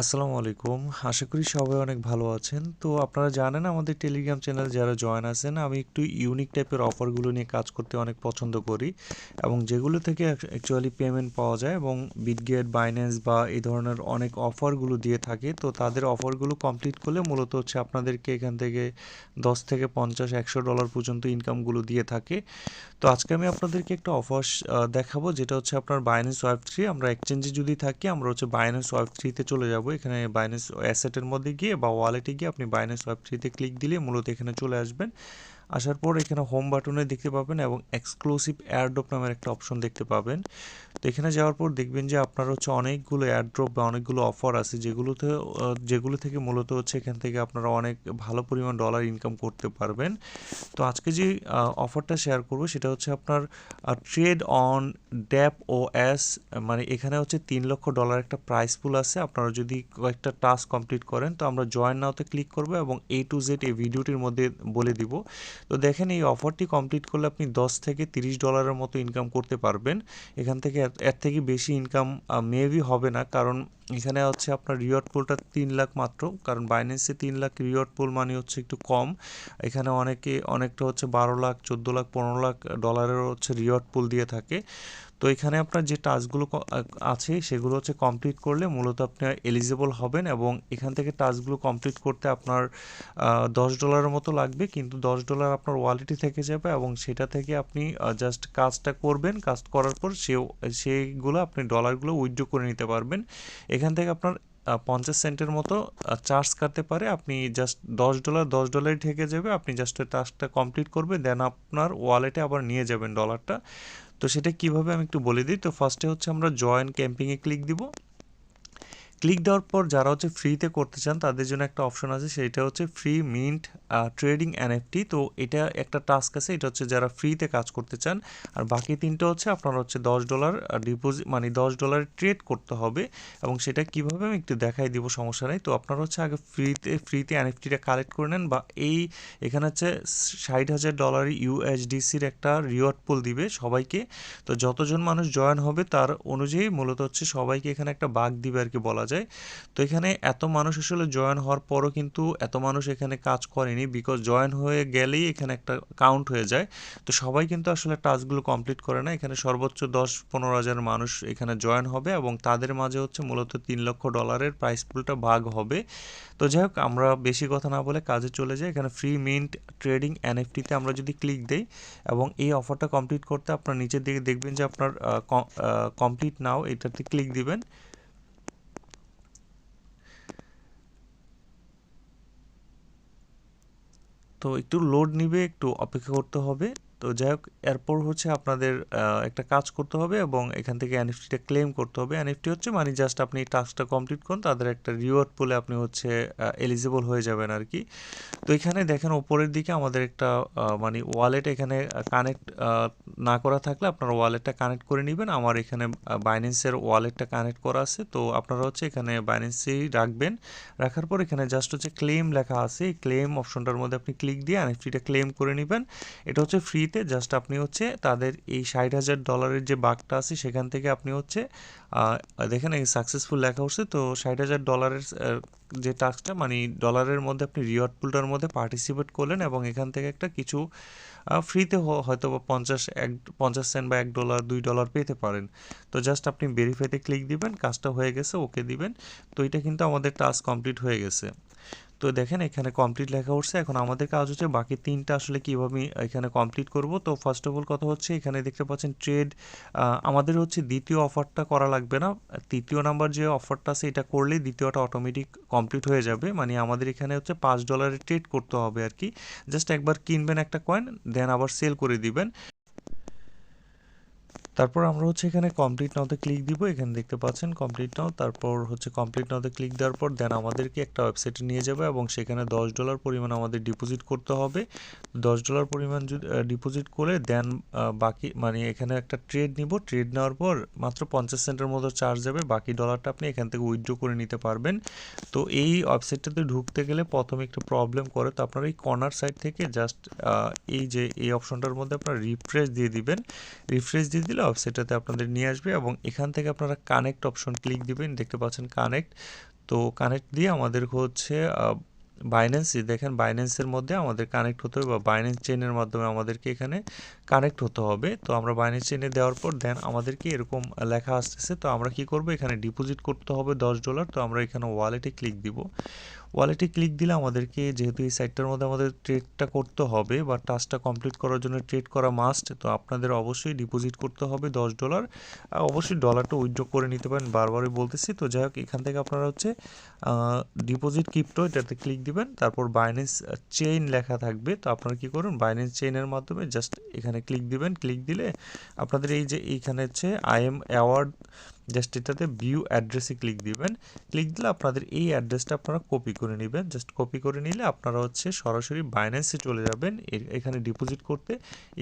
আসসালামু আলাইকুম। আশা করি সবাই অনেক ভালো আছেন। তো আপনারা জানেন আমাদের টেলিগ্রাম চ্যানেল যারা জয়েন আছেন, আমি একটু ইউনিক টাইপের অফারগুলো নিয়ে কাজ করতে অনেক পছন্দ করি এবং যেগুলো থেকে অ্যাকচুয়ালি পেমেন্ট পাওয়া যায় এবং বিটগেট বাইন্যান্স বা এই ধরনের অনেক অফারগুলো দিয়ে থাকে, তো তাদের অফারগুলো কমপ্লিট করলে মূলত হচ্ছে আপনাদেরকে এখান থেকে দশ থেকে পঞ্চাশ, একশো ডলার পর্যন্ত ইনকামগুলো দিয়ে থাকে। তো আজকে আমি আপনাদেরকে একটা অফার দেখাবো, যেটা হচ্ছে আপনার বাইন্যান্স ওয়েব থ্রি আমরা এক্সচেঞ্জে যদি থাকি, আমরা হচ্ছে বাইন্যান্স ওয়েব থ্রিতে চলে যাব। এখানে বাইন্যান্স অ্যাসেটের মধ্যে গিয়ে বা ওয়ালেটে গিয়ে আপনি বাইন্যান্স ওয়েব থ্রিতে ক্লিক দিলে মূলত এখানে চলে আসবেন। আসার পর এখানে হোম বাটনে দেখতে পাবেন এবং এক্সক্লুসিভ এয়ারড্রপ নামের একটা অপশন দেখতে পাবেন। তো এখানে যাওয়ার পর দেখবেন যে আপনার হচ্ছে অনেকগুলো এয়ারড্রপ বা অনেকগুলো অফার আছে, যেগুলোতে যেগুলো থেকে মূলত হচ্ছে এখান থেকে আপনারা অনেক ভালো পরিমাণ ডলার ইনকাম করতে পারবেন। তো আজকে যে অফারটা শেয়ার করব সেটা হচ্ছে আপনার ট্রেড অন ড্যাপ ও এস মানে এখানে হচ্ছে তিন লক্ষ ডলার একটা প্রাইস পুল আছে। আপনারা যদি কয়েকটা টাস্ক কমপ্লিট করেন, তো আমরা জয়েন নাওতে ক্লিক করব এবং এ টু জেড এই ভিডিওটির মধ্যে বলে দিব। তো দেখেন এই অফারটি কমপ্লিট করলে আপনি দশ থেকে তিরিশ ডলারের মতো ইনকাম করতে পারবেন। এখান থেকে এর থেকে বেশি ইনকাম মেবি হবে না। কারণ এখানে হচ্ছে আপনার রিওয়ার্ড পুলটা তিন লাখ মাত্র। কারণ বাইন্যান্সে তিন লাখ রিওয়ার্ড পুল মানে হচ্ছে একটু কম। এখানে অনেকে, অনেকটা হচ্ছে বারো লাখ, চোদ্দ লাখ, পনেরো লাখ ডলারের হচ্ছে রিওয়ার্ড পুল দিয়ে থাকে। তো এখানে আপনার যে টাস্কগুলো আছে সেগুলো হচ্ছে কমপ্লিট করলে মূলত আপনি এলিজিবল হবেন এবং এখান থেকে টাস্কগুলো কমপ্লিট করতে আপনার দশ ডলারের মতো লাগবে। কিন্তু দশ ডলার আপনার ওয়ালেটে থেকে যাবে এবং সেটা থেকে আপনি জাস্ট কাজটা করবেন। কাজ করার পর সে সেইগুলো আপনি ডলারগুলো উইথড্র করে নিতে পারবেন। এখান থেকে আপনার পঞ্চাশ সেন্টের মতো চার্জ কাটতে পারে। আপনি জাস্ট দশ ডলার দশ ডলারই থেকে যাবে। আপনি জাস্ট টাস্কটা কমপ্লিট করবে দেন আপনার ওয়ালেটে আবার নিয়ে যাবেন ডলারটা তো সেটা কীভাবে আমি একটু বলে দিই? তো ফার্স্টে হচ্ছে আমরা জয়েন ক্যাম্পিংয়ে ক্লিক দিব। ক্লিক দেওয়ার পর যারা হচ্ছে ফ্রিতে করতে চান, তাদের জন্য একটা অপশন আছে, সেটা হচ্ছে ফ্রি মিন্ট ট্রেডিং এনএফটি তো এটা একটা টাস্ক আছে, এটা হচ্ছে যারা ফ্রিতে কাজ করতে চান, আর বাকি তিনটা হচ্ছে আপনার হচ্ছে দশ ডলার ডিপোজিট মানে দশ ডলার ট্রেড করতে হবে, এবং সেটা কীভাবে আমি একটু দেখাই দিব, সমস্যা নেই। তো আপনারা হচ্ছে আগে ফ্রিতে ফ্রিতে এনএফটিটা কালেক্ট করে নেন, বা এই এখানে হচ্ছে ষাট হাজার ডলার ইউএসডিসির একটা রিওয়ার্ড পুল দিবে সবাইকে। তো যতজন মানুষ জয়েন হবে, তার অনুযায়ী মূলত হচ্ছে সবাইকে এখানে একটা বাঘ দিবে আর কি বলা যায়। যায়। তো এখানে এত মানুষ আসলে জয়েন হওয়ার পরও কিন্তু এত মানুষ এখানে কাজ করেনি বিকজ জয়েন হয়ে গেলেই এখানে একটা কাউন্ট হয়ে যায়। তো সবাই কিন্তু আসলে টাস্কগুলো কমপ্লিট করে না। এখানে সর্বোচ্চ দশ পনেরো হাজার মানুষ এখানে জয়েন হবে এবং তাদের মাঝে হচ্ছে মূলত তিন লক্ষ ডলারের প্রাইস পুলটা ভাগ হবে। তো যাই হোক, আমরা বেশি কথা না বলে কাজে চলে যাই। এখানে ফ্রি মিন্ট ট্রেডিং এনএফটিতে আমরা যদি ক্লিক দেই এবং এই অফারটা কমপ্লিট করতে আপনার নিচের দিকে দেখবেন যে আপনার কমপ্লিট নাও এটাতে ক্লিক দিবেন। তো একটু লোড নিবে একটু অপেক্ষা করতে হবে। তো যাই হোক, এরপর হচ্ছে আপনাদের একটা কাজ করতে হবে এবং এখান থেকে এনএফটিটা ক্লেম করতে হবে। এনএফটি হচ্ছে মানে জাস্ট আপনি টাস্কটা কমপ্লিট করুন, তাদের একটা রিওয়ার্ড পুলে আপনি হচ্ছে এলিজিবল হয়ে যাবেন আর কি তো এখানে দেখেন ওপরের দিকে আমাদের একটা মানে ওয়ালেট এখানে কানেক্ট না করা থাকলে আপনারা ওয়ালেটটা কানেক্ট করে নেবেন। আমার এখানে বাইন্যান্সের ওয়ালেটটা কানেক্ট করা আছে। তো আপনারা হচ্ছে এখানে বাইন্যান্সেই রাখবেন। রাখার পর এখানে জাস্ট হচ্ছে ক্লেম লেখা আছে। এই ক্লেম অপশনটার মধ্যে আপনি ক্লিক দিয়ে এনএফটিটা ক্লেম করে নেবেন। এটা হচ্ছে ফ্রি ফ্রিতে জাস্ট আপনি হচ্ছে তাদের এই ষাট হাজার ডলারের যে বাঘটা আছে, সেখান থেকে আপনি হচ্ছে দেখেন এই সাকসেসফুল লেখা হচ্ছে তো ষাট হাজার ডলারের যে টাস্কটা মানে ডলারের মধ্যে আপনি রিওয়ার্ড পুলটার মধ্যে পার্টিসিপেট করলেন এবং এখান থেকে একটা কিছু ফ্রিতে হয়তো বা পঞ্চাশ, এক, পঞ্চাশ সেন্ট বা এক ডলার দুই ডলার পেতে পারেন। তো জাস্ট আপনি ভেরিফাইতে ক্লিক দিবেন, কাজটা হয়ে গেছে ওকে দিবেন। তো এটা কিন্তু আমাদের টাস্ক কমপ্লিট হয়ে গেছে। তো দেখেন, এখানে কমপ্লিট লেখা উঠছে। এখন আমাদের কাজ হচ্ছে বাকি তিনটা আসলে কীভাবে এখানে কমপ্লিট করব। তো ফার্স্ট অফ অল কথা হচ্ছে, এখানে দেখতে পাচ্ছেন ট্রেড আমাদের হচ্ছে দ্বিতীয় অফারটা করা লাগবে না। তৃতীয় নাম্বার যে অফারটা আছে, এটা করলেই দ্বিতীয়টা অটোমেটিক কমপ্লিট হয়ে যাবে। মানে আমাদের এখানে হচ্ছে পাঁচ ডলারের ট্রেড করতে হবে আর কি। জাস্ট একবার কিনবেন একটা কয়েন দেন আবার সেল করে দিবেন। তারপর আমরা হচ্ছে এখানে কমপ্লিট নাওতে ক্লিক দিব, এখানে দেখতে পাচ্ছেন কমপ্লিট নাও তারপর হচ্ছে কমপ্লিট নাওতে ক্লিক দেওয়ার পর দেন আমাদেরকে একটা ওয়েবসাইটে নিয়ে যাবে এবং সেখানে দশ ডলার পরিমাণ আমাদের ডিপোজিট করতে হবে। দশ ডলার পরিমাণ ডিপোজিট করে দেন বাকি মানে এখানে একটা ট্রেড নিব ট্রেড নেওয়ার পর মাত্র পঞ্চাশ সেন্টের মতো চার্জ যাবে, বাকি ডলারটা আপনি এখান থেকে উইথড্র করে নিতে পারবেন। তো এই ওয়েবসাইটটাতে ঢুকতে গেলে প্রথমে একটু প্রবলেম করে, তো আপনার এই কর্নার সাইড থেকে জাস্ট এই যে, এই অপশনটার মধ্যে আপনার রিফ্রেশ দিয়ে দিবেন। রিফ্রেশ দিয়ে দিলে ওয়েবসাইটটাতে আপনাদের নিয়ে আসবে এবং এখান থেকে আপনারা কানেক্ট অপশন ক্লিক দিবেন। দেখতে পাচ্ছেন কানেক্ট তো কানেক্ট দিয়ে আমাদের হচ্ছে বাইন্যান্স দেখেন বাইন্যান্সের মধ্যে আমাদের কানেক্ট হতে হবে বা বাইন্যান্স চেনের মাধ্যমে আমাদেরকে এখানে কানেক্ট হতে হবে। তো আমরা বাইন্যান্স চেনে দেওয়ার পর দেন আমাদেরকে এরকম লেখা আসতেছে। তো আমরা কি করব? এখানে ডিপোজিট করতে হবে দশ ডলার তো আমরা এখানে ওয়ালেটে ক্লিক দিব। ওয়ালেটে ক্লিক দিলে আমাদেরকে যেহেতু এই সাইটটার মধ্যে আমাদের ট্রেডটা করতে হবে বা টাস্কটা কমপ্লিট করার জন্য ট্রেড করা মাস্ট তো আপনাদের অবশ্যই ডিপোজিট করতে হবে দশ ডলার অবশ্যই ডলারটা উইথড্র করে নিতে পারেন, বারবারই বলতেছি। তো যাই হোক, এখান থেকে আপনারা হচ্ছে ডিপোজিট কিপ্টো এটাতে ক্লিক দিবেন। তারপর বাইন্যান্স চেইন লেখা থাকবে। তো আপনারা কী করুন বাইন্যান্স চেইনের মাধ্যমে জাস্ট এখানে ক্লিক দিবেন। ক্লিক দিলে আপনাদের এই যে এইখানে হচ্ছে আই এম অ্যাওয়ার্ড জাস্ট এটাতে ভিউ অ্যাড্রেসে ক্লিক দিবেন। ক্লিক দিলে আপনাদের এই অ্যাড্রেসটা আপনারা কপি করে নেবেন। জাস্ট কপি করে নিলে আপনারা হচ্ছে সরাসরি বাইন্যান্সে চলে যাবেন। এখানে ডিপোজিট করতে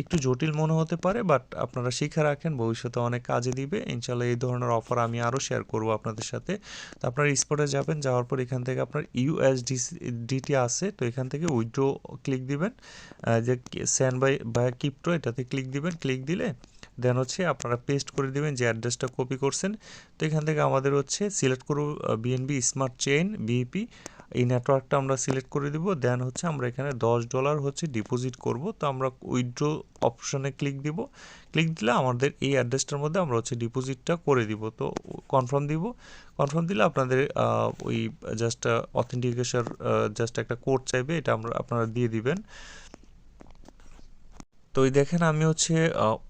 একটু জটিল মনে হতে পারে বাট আপনারা শিখে রাখেন, ভবিষ্যতে অনেক কাজে দিবে। ইনশাল্লাহ এই ধরনের অফার আমি আরও শেয়ার করব আপনাদের সাথে। তো আপনারা স্পটে যাবেন, যাওয়ার পর এখান থেকে আপনার ইউএসডি ডিটি আছে, তো এখান থেকে উইথড্রো ক্লিক দিবেন। যে স্যান বাই বা কিপ্টো এটাতে ক্লিক দিবেন। ক্লিক দিলে দেন হচ্ছে আপনারা পেস্ট করে দেবেন যে অ্যাড্রেসটা কপি করছেন। তো এখান থেকে আমাদের হচ্ছে সিলেক্ট করব বিএনবি স্মার্ট চেইন বিইপি এই নেটওয়ার্কটা আমরা সিলেক্ট করে দিব। দেন হচ্ছে আমরা এখানে দশ ডলার হচ্ছে ডিপোজিট করব। তো আমরা উইথড্রো অপশনে ক্লিক দিব। ক্লিক দিলে আমাদের এই অ্যাড্রেসটার মধ্যে আমরা হচ্ছে ডিপোজিটটা করে দিব। তো কনফার্ম দিব। কনফার্ম দিলে আপনাদের ওই জাস্ট অথেন্টিকেশন জাস্ট একটা কোড চাইবে। এটা আমরা, আপনারা দিয়ে দিবেন। তো এই দেখেন আমি হচ্ছে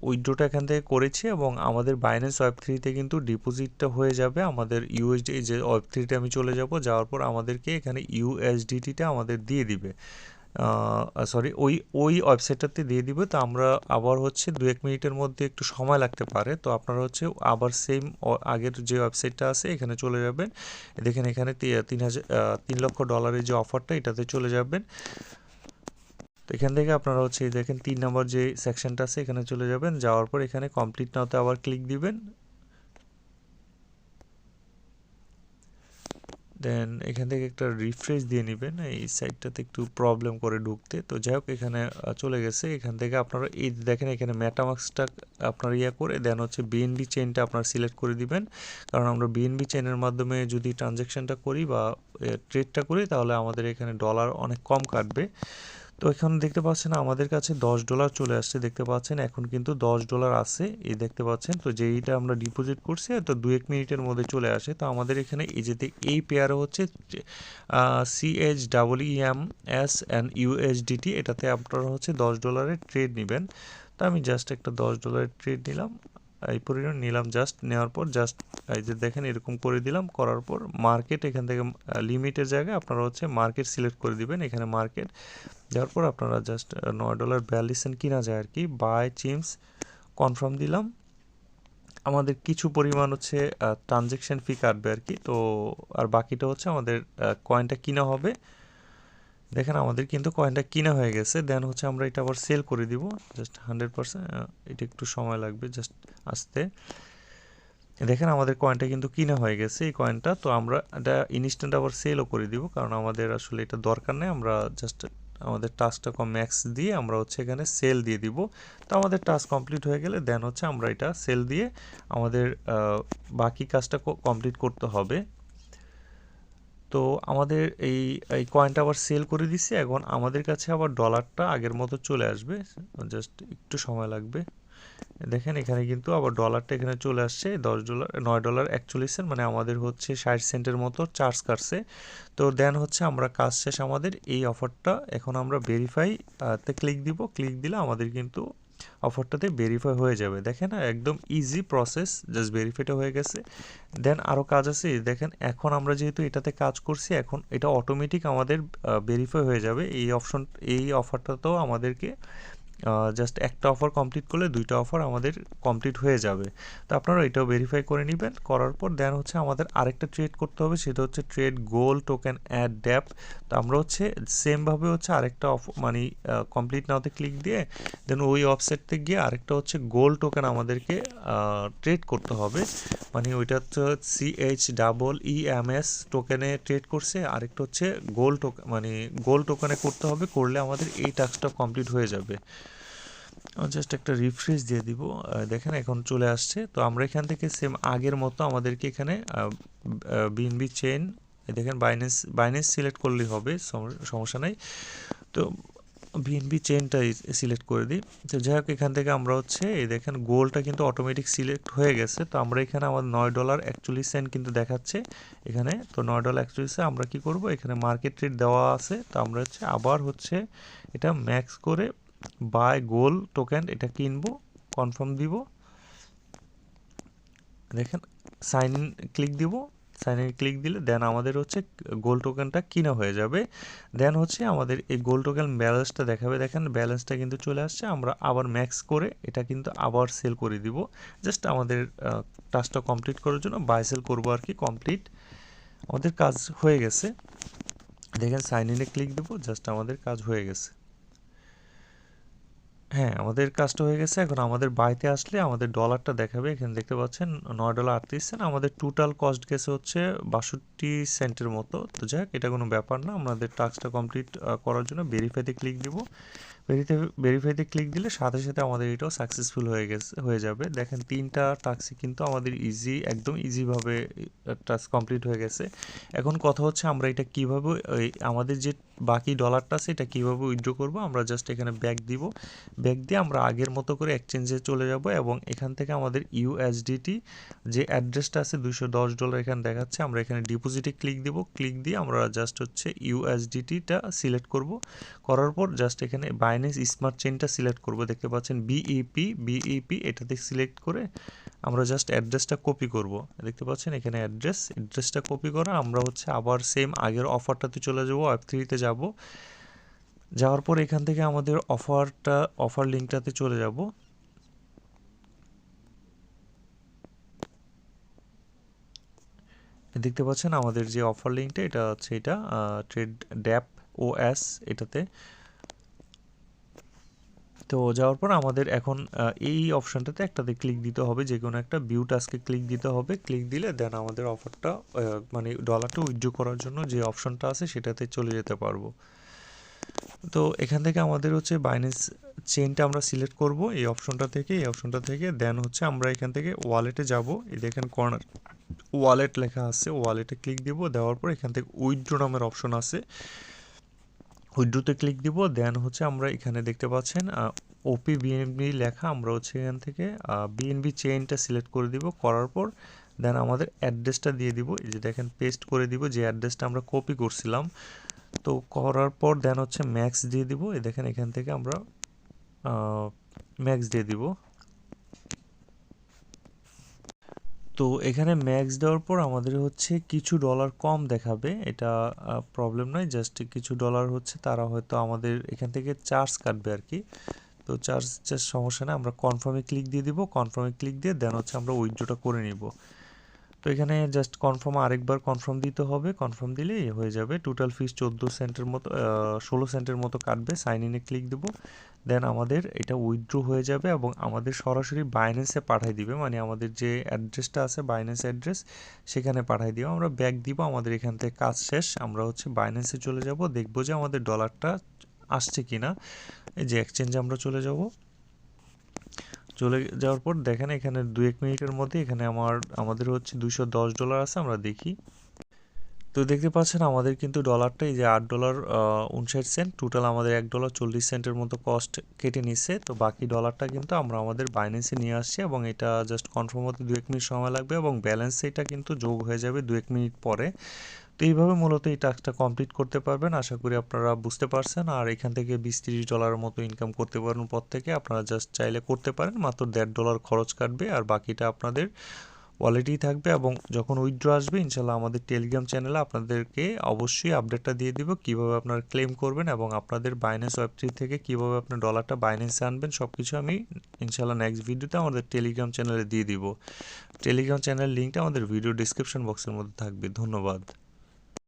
উইড্রোটা এখান থেকে করেছি এবং আমাদের বাইন্যান্স ওয়েব থ্রিতে কিন্তু ডিপোজিটটা হয়ে যাবে আমাদের ইউএসডি যে ওয়েব থ্রিতে আমি চলে যাব, যাওয়ার পর আমাদেরকে এখানে ইউএসডিটিটা আমাদের দিয়ে দিবে। সরি ওই ওই ওয়েবসাইটটাতে দিয়ে দিবে। তো আমরা আবার হচ্ছে দু এক মিনিটের মধ্যে একটু সময় লাগতে পারে। তো আপনারা হচ্ছে আবার সেম আগের যে ওয়েবসাইটটা আছে, এখানে চলে যাবেন। দেখেন এখানে তিন হাজার তিন লক্ষ ডলারের যে অফারটা এটাতে চলে যাবেন। তো এখান থেকে আপনারা হচ্ছে দেখেন তিন নম্বর যে সেকশনটা আছে, এখানে চলে যাবেন। যাওয়ার পর এখানে কমপ্লিট নাওতে আবার ক্লিক দিবেন। দেন এখান থেকে একটা রিফ্রেশ দিয়ে নেবেন। এই সাইটটাতে একটু প্রবলেম করে ঢুকতে। তো যাই হোক, এখানে চলে গেছে। এখান থেকে আপনারা এই দেখেন, এখানে ম্যাটামাক্সটা আপনার ইয়ে করে দেন হচ্ছে বিএনবি চেনটা আপনার সিলেক্ট করে দিবেন। কারণ আমরা বিএনবি চেনের মাধ্যমে যদি ট্রানজ্যাকশানটা করি বা ট্রেডটা করি, তাহলে আমাদের এখানে ডলার অনেক কম কাটবে। তো এখন দেখতে পাচ্ছেন আমাদের কাছে দশ ডলার চলে আসছে, দেখতে পাচ্ছেন এখন কিন্তু দশ ডলার আছে, এই দেখতে পাচ্ছেন। তো যেইটা আমরা ডিপোজিট করছি, তো দু এক মিনিটের মধ্যে চলে আসে। তো আমাদের এখানে এই যে এই পেয়ারে হচ্ছে CH double M S and USDT এটাতে আপনারা হচ্ছে দশ ডলারের ট্রেড নেবেন। তো আমি জাস্ট একটা দশ ডলারের ট্রেড নিলাম। এই পরিমাণ নিলাম জাস্ট নেওয়ার পর জাস্ট এই যে দেখেন এরকম করে দিলাম, করার পর মার্কেট এখান থেকে লিমিটের জায়গায় আপনারা হচ্ছে মার্কেট সিলেক্ট করে দিবেন এখানে মার্কেট দেওয়ার পর আপনারা জাস্ট নয় ডলার বিয়াল্লিশ কিনা যায় আর কি বাই চিমস কনফার্ম দিলাম। আমাদের কিছু পরিমাণ হচ্ছে ট্রানজেকশন ফি কাটবে আর কি, তো আর বাকিটা হচ্ছে আমাদের কয়েনটা কিনা হবে। দেখেন আমাদের কিন্তু কয়েনটা কিনা হয়ে গেছে দেন হচ্ছে আমরা এটা আবার সেল করে দিব জাস্ট হান্ড্রেড পারসেন্ট এটা একটু সময় লাগবে জাস্ট আসতে। দেখেন আমাদের কয়েনটা কিন্তু কিনা হয়ে গেছে এই কয়েনটা তো আমরা এটা ইনস্ট্যান্ট আবার সেলও করে দিব, কারণ আমাদের আসলে এটা দরকার নেই, আমরা জাস্ট আমাদের টাস্কটা কম ম্যাক্স দিয়ে আমরা হচ্ছে এখানে সেল দিয়ে দিব। তো আমাদের টাস্ক কমপ্লিট হয়ে গেলে দেন হচ্ছে আমরা এটা সেল দিয়ে আমাদের বাকি কাজটা কমপ্লিট করতে হবে। তো আমাদের এই এই কয়েনটা আবার সেল করে দিছি। এখন আমাদের কাছে আবার ডলারটা আগের মতো চলে আসবে। জাস্ট একটু সময় লাগবে। দেখেন এখানে কিন্তু আবার ডলারটা এখানে চলে আসছে। দশ ডলার নয় ডলার একচল্লিশ সেন্ট মানে আমাদের হচ্ছে ষাট সেন্টের মতো চার্জ কাটছে। তো দেন হচ্ছে আমরা কাজ শেষ আমাদের। এই অফারটা এখন আমরা ভেরিফাই তে ক্লিক দিব। ক্লিক দিলে আমাদের কিন্তু অফারটাতে ভেরিফাই হয়ে যাবে। দেখেন, একদম ইজি প্রসেস জাস্ট ভেরিফাইটা হয়ে গেছে। দেন আরও কাজ আছে, দেখেন, এখন আমরা যেহেতু এটাতে কাজ করছি, এখন এটা অটোমেটিক আমাদের ভেরিফাই হয়ে যাবে। এই অপশন এই অফারটাতেও আমাদেরকে জাস্ট একটা অফার কমপ্লিট করলে দুইটা অফার আমাদের কমপ্লিট হয়ে যাবে। তো আপনারা এটাও ভেরিফাই করে নেবেন। করার পর দেন হচ্ছে আমাদের আরেকটা ট্রেড করতে হবে, সেটা হচ্ছে trade goal token add dapp তো আমরা হচ্ছে সেমভাবে হচ্ছে আরেকটা অফ মানে কমপ্লিট নাওতে ক্লিক দিয়ে দেন ওই ওয়েবসাইটতে গিয়ে আরেকটা হচ্ছে গোল টোকেন আমাদেরকে ট্রেড করতে হবে। মানে ওইটা হচ্ছে CH double E M S টোকেনে trade করছে, আরেকটা হচ্ছে গোল টোকেন মানে গোল টোকেনে করতে হবে, করলে আমাদের এই টাস্কটা কমপ্লিট হয়ে যাবে। জাস্ট একটা রিফ্রেশ দিয়ে দিব। দেখেন এখন চলে আসছে। তো আমরা এখান থেকে সেম আগের মতো আমাদেরকে এখানে বিএনবি চেন দেখেন বাইন্যান্স বাইন্যান্স সিলেক্ট করলেই হবে সমস্যা নাই। তো বিএনবি চেনটা সিলেক্ট করে দিই। তো যাই হোক, এখান থেকে আমরা হচ্ছে, এই দেখেন গোলটা কিন্তু অটোমেটিক সিলেক্ট হয়ে গেছে। তো আমরা এখানে আমাদের নয় ডলার একচল্লিশ সেন্ট কিন্তু দেখাচ্ছে এখানে। তো নয় ডলার একচল্লিশে আমরা কি করব? এখানে মার্কেট রেট দেওয়া আছে। তো আমরা হচ্ছে আবার হচ্ছে এটা ম্যাক্স করে বাই গোল টোকেন এটা কিনবো কনফার্ম দিব। দেখেন সাইন ইন ক্লিক দিব। সাইন ইন ক্লিক দিলে দেন আমাদের হচ্ছে গোল টোকেনটা কিনা হয়ে যাবে। দেন হচ্ছে আমাদের এই গোল টোকেন ব্যালেন্সটা দেখাবে। দেখেন ব্যালেন্সটা কিন্তু চলে আসছে। আমরা আবার ম্যাক্স করে এটা কিন্তু আবার সেল করে দিব। জাস্ট আমাদের টাস্কটা কমপ্লিট করার জন্য বাই সেল করব আর কি কমপ্লিট আমাদের কাজ হয়ে গেছে। দেখেন সাইন ইনে ক্লিক দেবো। জাস্ট আমাদের কাজ হয়ে গেছে। হ্যাঁ আমাদের কাজটা হয়ে গেছে। এখন আমাদের বাড়িতে আসলে আমাদের ডলারটা দেখাবে। এখানে দেখতে পাচ্ছেন নয় ডলার আটত্রিশ সেন্ট আমাদের টোটাল কস্ট গেছে হচ্ছে বাষট্টি সেন্টের মতো। তো যাক, এটা কোনো ব্যাপার না। আমাদের টাস্কটা কমপ্লিট করার জন্য ভেরিফাইতে ক্লিক দিব। ভেরিফাইতে ক্লিক দিলে সাথে সাথে আমাদের এটাও সাকসেসফুল হয়ে গেছে, হয়ে যাবে। দেখেন তিনটা টাস্কই কিন্তু আমাদের ইজি একদম ইজিভাবে টাস্ক কমপ্লিট হয়ে গেছে। এখন কথা হচ্ছে আমরা এটা কীভাবে আমাদের যে বাকি ডলারটা আছে, এটা কীভাবে উইথড্র করব, আমরা জাস্ট এখানে ব্যাক দিব। ব্যাক দিয়ে আমরা আগের মতো করে এক্সচেঞ্জে চলে যাব এবং এখান থেকে আমাদের ইউএসডিটি যে অ্যাড্রেসটা আছে দুশো দশ ডলার এখানে দেখাচ্ছে, আমরা এখানে ডিপোজিটে ক্লিক দিব। ক্লিক দিয়ে আমরা জাস্ট হচ্ছে ইউএসডিটিটা সিলেক্ট করব। করার পর জাস্ট এখানে বাইন্যান্স স্মার্ট চেনটা সিলেক্ট করব। দেখতে পাচ্ছেন বিইপি বিইপি এটাতে সিলেক্ট করে আমরা জাস্ট অ্যাড্রেসটা কপি করব। দেখতে পাচ্ছেন এখানে অ্যাড্রেস অ্যাড্রেসটা কপি করা আমরা হচ্ছে আবার সেম আগের অফারটাতে চলে যাব ওয়েব থ্রিতে যাব। যাওয়ার পর এখান থেকে আমাদের অফারটা অফার লিঙ্কটাতে চলে যাব। দেখতে পাচ্ছেন আমাদের যে অফার লিঙ্কটা এটা হচ্ছে এটা ট্রেড ড্যাপ ওএস এটাতে তো যাওয়ার পর আমাদের এখন এই অপশানটাতে একটাতে ক্লিক দিতে হবে যে কোনো একটা ভিউ টাস্কে ক্লিক দিতে হবে। ক্লিক দিলে দেন আমাদের অফারটা মানে ডলারটা উইথড্র করার জন্য যে অপশানটা আছে সেটাতে চলে যেতে পারব। তো এখান থেকে আমাদের হচ্ছে বাইন্যান্স চেনটা আমরা সিলেক্ট করব, এই অপশনটা থেকে, এই অপশনটা থেকে। দেন হচ্ছে আমরা এখান থেকে ওয়ালেটে যাব। এই দেখেন কর্নার ওয়ালেট লেখা আছে ওয়ালেটে ক্লিক দিব। দেওয়ার পর এখান থেকে উইথড্র নামের অপশন আছে। উইড্রোতে ক্লিক দিব, দেন হচ্ছে আমরা এখানে দেখতে পাচ্ছেন ওপি বিএনবি লেখা, আমরা হচ্ছে এখান থেকে বিএনবি চেইনটা সিলেক্ট করে দিব, করার পর দেন আমাদের অ্যাড্রেসটা দিয়ে দিব, এই যে দেখেন পেস্ট করে দিব, যে অ্যাড্রেসটা আমরা কপি করছিলাম। তো করার পর দেন হচ্ছে ম্যাক্স দিয়ে দিব, এই দেখেন এখান থেকে আমরা ম্যাক্স দিয়ে দিব। তো এখানে ম্যাক্স দেওয়ার পর আমাদের হচ্ছে কিছু ডলার কম দেখাবে, এটা প্রবলেম নয় জাস্ট কিছু ডলার হচ্ছে, তারা হয়তো আমাদের এখান থেকে চার্জ কাটবে আর কি তো চার্জ চার্জ সমস্যা না আমরা কনফার্মে ক্লিক দিয়ে দিব কনফার্মে ক্লিক দিয়ে দেন হচ্ছে আমরা উইথড্রটা করে নিব। তো এখানে জাস্ট কনফার্ম আরেকবার কনফার্ম দিতে হবে কনফার্ম দিলেই হয়ে যাবে টোটাল ফিস চোদ্দ সেন্টের মতো ষোলো সেন্টের মতো কাটবে সাইন ইনে ক্লিক দেবো। দেন আমাদের এটা উইথড্র হয়ে যাবে এবং আমাদের সরাসরি বাইন্যান্সে পাঠিয়ে দিবে। মানে আমাদের যে অ্যাড্রেসটা আছে বাইন্যান্স অ্যাড্রেস সেখানে পাঠিয়ে দিব। আমরা ব্যাক দিব, আমাদের এখান থেকে কাজ শেষ। আমরা হচ্ছে বাইন্যান্সে চলে যাব, দেখব যে আমাদের ডলারটা আসছে কি না এই যে এক্সচেঞ্জে আমরা চলে যাব। চলে যাওয়ার পর দেখেন এখানে দু এক মিনিটের মধ্যে এখানে আমার, আমাদের হচ্ছে দুশো দশ ডলার আছে, আমরা দেখি। তো দেখতে পাচ্ছেন আমাদের কিন্তু ডলারটা এই যে আট ডলার উনষাট সেন্ট টোটাল আমাদের এক ডলার চল্লিশ সেন্টের মতো কস্ট কেটে নিচ্ছে। তো বাকি ডলারটা কিন্তু আমরা আমাদের বাইন্যান্সে নিয়ে আসছি এবং এটা জাস্ট কনফার্ম হতে দু এক মিনিট সময় লাগবে এবং ব্যালেন্স এটা কিন্তু যোগ হয়ে যাবে দু এক মিনিট পরে। তো এইভাবে মূলত এই টাস্কটা কমপ্লিট করতে পারবেন। আশা করি আপনারা বুঝতে পারছেন। আর এখান থেকে বিশ তিরিশ ডলারের মতো ইনকাম করতে পারেন পর থেকে। আপনারা জাস্ট চাইলে করতে পারেন। মাত্র দেড় ডলার খরচ কাটবে। আর বাকিটা আপনাদের ওয়ালেটেই থাকবে এবং যখন উইথড্র আসবে ইনশাল্লাহ আমাদের টেলিগ্রাম চ্যানেলে আপনাদেরকে অবশ্যই আপডেটটা দিয়ে দিব, কীভাবে আপনারা ক্লেম করবেন এবং আপনাদের বাইন্যান্স ওয়েব থ্রি থেকে কীভাবে আপনার ডলারটা বাইন্যান্সে আনবেন সব কিছু আমি ইনশাল্লাহ নেক্সট ভিডিওতে আমাদের টেলিগ্রাম চ্যানেলে দিয়ে দিব। টেলিগ্রাম চ্যানেলের লিঙ্কটা আমাদের ভিডিও ডিসক্রিপশন বক্সের মধ্যে থাকবে। ধন্যবাদ।